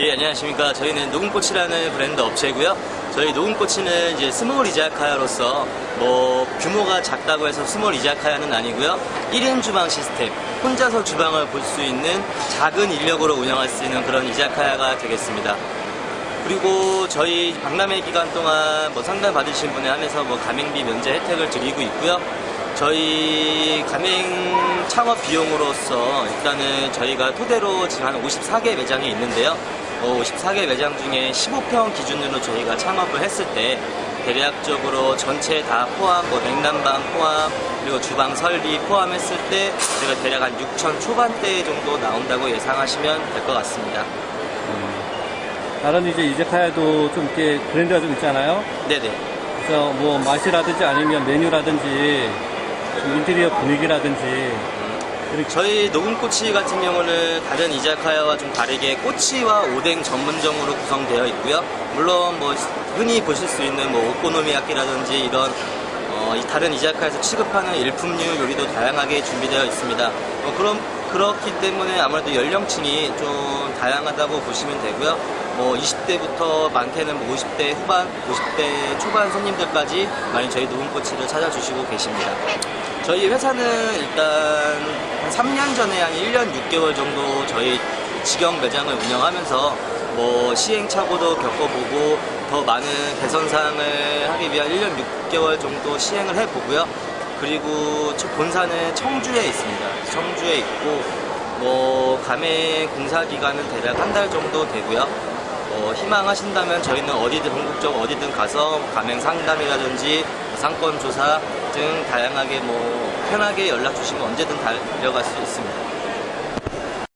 예, 안녕하십니까. 저희는 녹음꽃이라는 브랜드 업체고요. 저희 녹음꽃이는 이제 스몰 이자카야로서 뭐 규모가 작다고 해서 스몰 이자카야는 아니고요. 1인 주방 시스템, 혼자서 주방을 볼 수 있는 작은 인력으로 운영할 수 있는 그런 이자카야가 되겠습니다. 그리고 저희 박람회 기간 동안 뭐 상담 받으신 분에 한해서 뭐 가맹비 면제 혜택을 드리고 있고요. 저희 가맹 창업 비용으로서 일단은 저희가 토대로 지금 한 54개 매장이 있는데요. 어, 54개 매장 중에 15평 기준으로 저희가 창업을 했을 때 대략적으로 전체 다 포함, 뭐 냉난방 포함, 그리고 주방 설비 포함했을 때 저희가 대략 한 6천 초반대 정도 나온다고 예상하시면 될 것 같습니다. 다른 이제 이제카야도 좀 이렇게 브랜드가 좀 있잖아요. 네네. 그래서 뭐 맛이라든지 아니면 메뉴라든지 좀 인테리어 분위기라든지 저희 녹음꼬치 같은 경우는 다른 이자카야와 좀 다르게 꼬치와 오뎅 전문점으로 구성되어 있고요. 물론 뭐 흔히 보실 수 있는 뭐 오코노미야끼라든지 이런 어, 이 다른 이자카야에서 취급하는 일품류 요리도 다양하게 준비되어 있습니다. 어, 그럼 그렇기 때문에 아무래도 연령층이 좀 다양하다고 보시면 되고요. 뭐 20대부터 많게는 뭐 50대 후반, 50대 초반 손님들까지 많이 저희 녹음꼬치를 찾아주시고 계십니다. 저희 회사는 일단 한 3년 전에 한 1년 6개월 정도 저희 직영 매장을 운영하면서 뭐 시행착오도 겪어보고 더 많은 개선사항을 하기 위한 1년 6개월 정도 시행을 해보고요. 그리고 저 본사는 청주에 있습니다. 청주에 있고 뭐 가맹 공사 기간은 대략 한 달 정도 되고요. 어, 희망하신다면 저희는 어디든 전국적 어디든 가서 가맹 상담이라든지 상권 조사 등 다양하게 뭐 편하게 연락 주시면 언제든 달려갈 수 있습니다.